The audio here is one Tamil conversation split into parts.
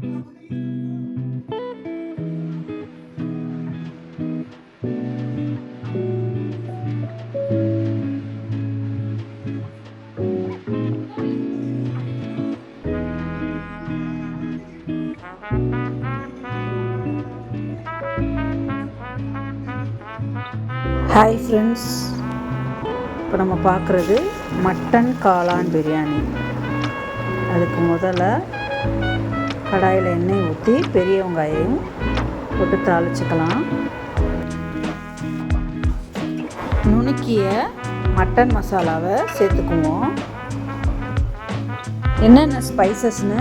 ஹாய் ஃப்ரெண்ட்ஸ் இப்போ நம்ம பார்க்குறது மட்டன் காளான் பிரியாணி. அதுக்கு முதல்ல கடாயில் எண்ணெய் ஊற்றி பெரிய வெங்காயம் போட்டு தாளிச்சுக்கலாம். நுணுக்கிய மட்டன் மசாலாவை சேர்த்துக்குவோம். என்னென்ன ஸ்பைசஸ்னு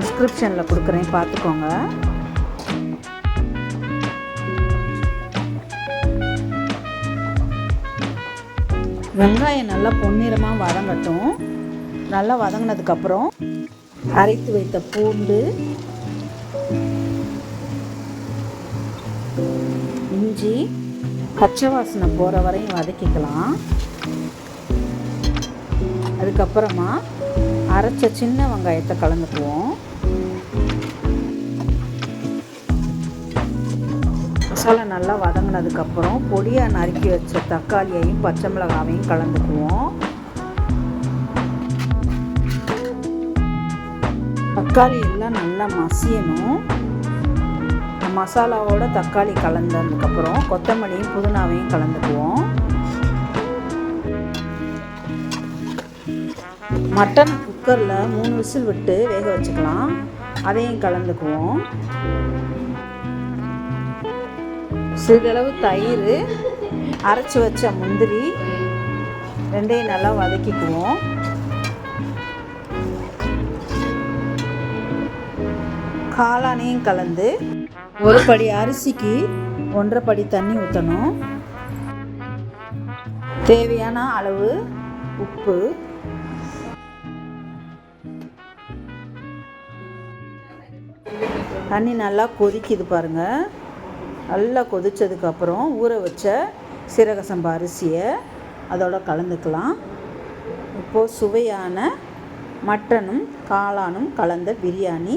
டிஸ்கிரிப்ஷனில் கொடுக்குறேன் பார்த்துக்கோங்க. வெங்காயம் நல்லா பொன்னிறமாக வதங்கட்டும். நல்லா வதங்கினதுக்கப்புறம் அரைத்து வைத்த பூண்டு இஞ்சி பச்சை வாசனை போகிற வரையும் வதக்கிக்கலாம். அதுக்கப்புறமா அரைச்ச சின்ன வெங்காயத்தை கலந்துக்குவோம். மசாலா நல்லா வதங்கினதுக்கப்புறம் பொடியாக நறுக்கி வச்ச தக்காளியையும் பச்சை மிளகாவையும் கலந்துக்குவோம். தக்காளி எல்லாம் நல்லா மசியணும். மசாலாவோட தக்காளி கலந்ததுக்கப்புறம் கொத்தமல்லியும் புதினாவையும் கலந்துக்குவோம். மட்டன் குக்கரில் மூணு விசில் விட்டு வேக வச்சுக்கலாம். அதையும் கலந்துக்குவோம். சிறிதளவு தயிர் அரைச்சி வச்ச முந்திரி ரெண்டையும் நல்லா வதக்கிக்குவோம். காளானையும் கலந்து ஒரு படி அரிசிக்கு ஒன்றரை படி தண்ணி ஊற்றணும் தேவையான அளவு உப்பு. தண்ணி நல்லா கொதிக்குது பாருங்கள் நல்லா கொதித்ததுக்கப்புறம் ஊற வச்ச சீரக சம்பா அரிசியை அதோட கலந்துக்கலாம். இப்போது சுவையான மட்டனும் காளானும் கலந்த பிரியாணி